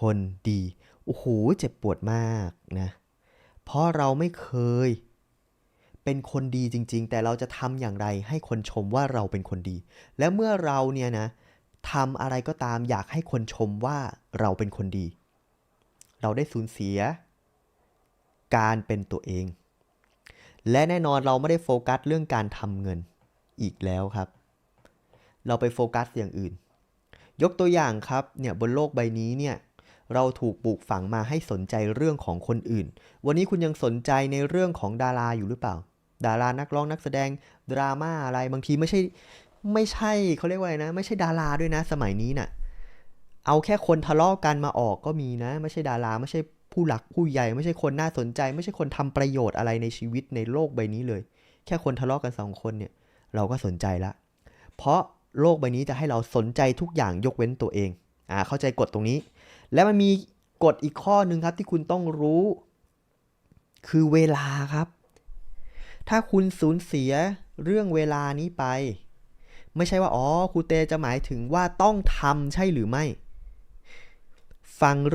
คนดี โอ้โห เจ็บปวดมากนะ เพราะเราไม่เคย เป็นคนดีจริง ๆ แต่เราจะทำอย่างไรให้คนชมว่าเราเป็นคนดี และเมื่อเราเนี่ยนะทำอะไรก็ตามอยากให้คนชมว่าเราเป็นคนดี เราได้สูญเสีย การเป็นตัวเอง และแน่นอนเราไม่ได้โฟกัสเรื่องการทำเงินอีกแล้วครับ เราไปโฟกัสอย่างอื่น ยกตัวอย่างครับเนี่ยบนโลกใบนี้เนี่ย เราถูกปลูกฝังมาให้สนใจเรื่องของคนอื่น วันนี้คุณยังสนใจในเรื่องของดาราอยู่หรือเปล่า ดารานักร้องนักแสดงดราม่าอะไรบางทีไม่ใช่ไม่ใช่เขาเรียกว่าอะไรนะ ไม่ใช่ดาราด้วยนะ สมัยนี้น่ะ เอาแค่คนทะเลาะกันมาออกก็มีนะ ไม่ใช่ดาราไม่ใช่ผู้หลักผู้ใหญ่ ไม่ใช่คนน่าสนใจ ไม่ใช่คนทำประโยชน์อะไรในชีวิตในโลกใบนี้เลย แค่คนทะเลาะกันสองคนเนี่ย เราก็สนใจละ เพราะโลกใบนี้จะให้เราสนใจทุกอย่างยกเว้นตัวเอง อ่าเข้าใจกฎตรงนี้ แล้วมันมีกฎอีกข้อหนึ่งครับที่คุณต้องรู้ คือเวลาครับ ถ้าคุณสูญเสียเรื่องเวลานี้ไป ไม่ใช่ว่าอ๋อครูเตจะหมายถึงว่าต้องทำใช่หรือไม่ ฟังเรื่อง